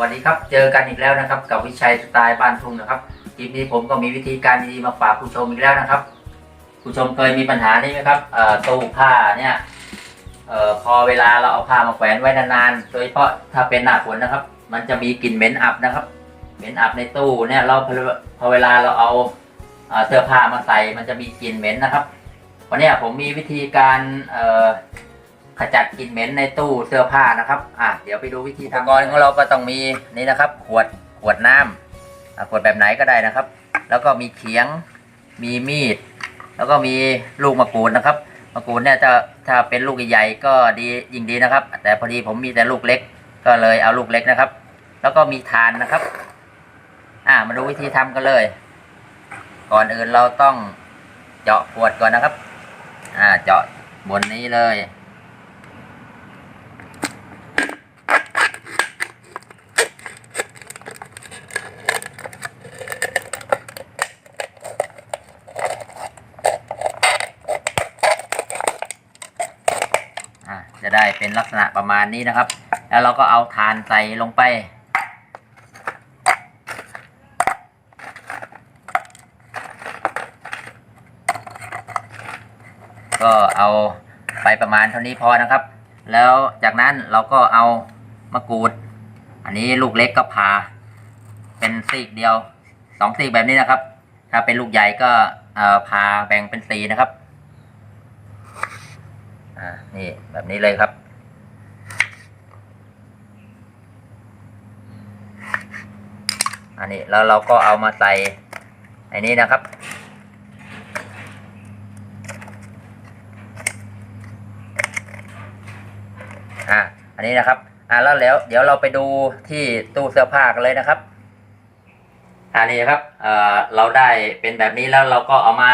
วัสดีครับ เจอกันอีกแล้วนะครับ กับวิชัยสไตล์บ้านทุ่งนะครับคลิปนี้ผมก็มีวิธีการดีๆมาฝากผู้ชมอีกแล้วนะครับผู้ชมเคยมีปัญหานี้ไหมครับตู้ผ้าเนี่ยออพอเวลาเราเอาผ้ามาแขวนไว้นานๆ โดยเฉพาะถ้าเป็นหน้าฝนนะครับ มันจะมีกลิ่นเหม็นอับนะครับ เหม็นอับในตู้เนี่ยเราพอพอเวลาเราเอาเสื้อผ้ามาใส่มันจะมีกลิ่นเหม็นนะครับวันนี้ผมมีวิธีการ ขจัดกลิ่นเหม็นในตู้เสื้อผ้านะครับอะเดี๋ยวไปดูวิธีทำก่อนของเราก็ต้องมีนี่นะครับ ขวดขวดน้ำขวดแบบไหนก็ได้นะครับ แล้วก็มีเขียงมีมีด แล้วก็มีลูกมะกรูดนะครับมะกรูดเนี่ยถ้าถ้าเป็นลูกใหญ่ๆก็ดียิ่งดีนะครับ แต่พอดีผมมีแต่ลูกเล็ก ก็เลยเอาลูกเล็กนะครับ แล้วก็มีทานนะครับ อ่ามาดูวิธีทำกันเลย ก่อนอื่นเราต้องเจาะขวดก่อนนะครับ อ่าเจาะบนนี้เลย จะได้เป็นลักษณะประมาณนี้นะครับ แล้วเราก็เอาทานใส่ลงไป ก็เอาไปประมาณเท่านี้พอนะครับ แล้วจากนั้นเราก็เอามะกรูด อันนี้ลูกเล็กก็ผ่าเป็นซีกเดียวสองซีกแบบนี้นะครับ ถ้าเป็นลูกใหญ่ก็เอ่อผ่าแบ่งเป็นสีนะครับ อ่านี่แบบนี้เลยครับอันนี้แล้วเราก็เอามาใส่ในนี้นะครับ อ่าอันนี้นะครับ อ่าแล้วแล้ว เดี๋ยวเราไปดูที่ตู้เสื้อผ้ากันเลยนะครับ อันนี้ครับ เอ่อ เราได้เป็นแบบนี้แล้วเราก็เอามา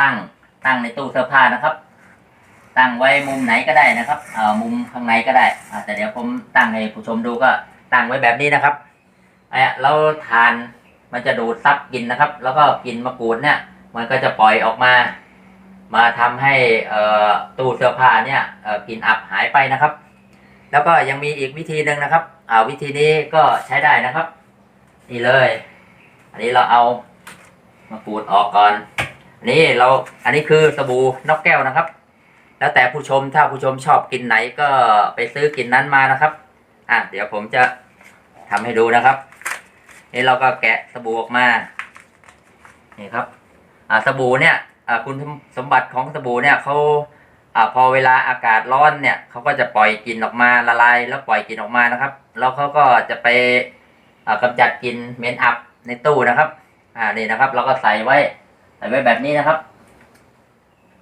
ตั้งตั้งในตู้เสื้อผ้านะครับ ตั้งไว้มุมไหนก็ได้นะครับเอ่อมุมข้างในก็ได้อ่าแต่เดี๋ยวผมตั้งให้ผู้ชมดูก็ตั้งไว้แบบนี้นะครับไอ้แล้วทานมันจะดูดซับกินนะครับ แล้วก็กินมะกรูดเนี่ยมันก็จะปล่อยออกมา มาทำให้เอ่อตู้เสื้อผ้าเนี่ยเอ่อกลินอับหายไปนะครับ แล้วก็ยังมีอีกวิธีหนึ่งนะครับอ่าวิธีนี้ก็ใช้ได้นะครับ นี่เลย อันนี้เราเอามะกรูดออกก่อนนนี้เราอันนี้คือสบู่นกแก้วนะครับ แล้วแต่ผู้ชมถ้าผู้ชมชอบกินไหนก็ไปซื้อกินนั้นมานะครับ อะเดี๋ยวผมจะทำให้ดูนะครับนี่เราก็แกะสบู่ออกมานี่ครับ อ่าสบู่เนี่ยอ่าคุณสมบัติของสบู่เนี่ยเขาอ่าพอเวลาอากาศร้อนเนี่ยเขาก็จะปล่อยกลิ่นออกมาละลายแล้วปล่อยกลิ่นออกมานะครับ แล้วเขาก็จะไปอ่ากำจัดกลิ่นเหม็นอับในตู้นะครับ อ่านี่นะครับ เราก็ใส่ไว้ใส่ไว้แบบนี้นะครับ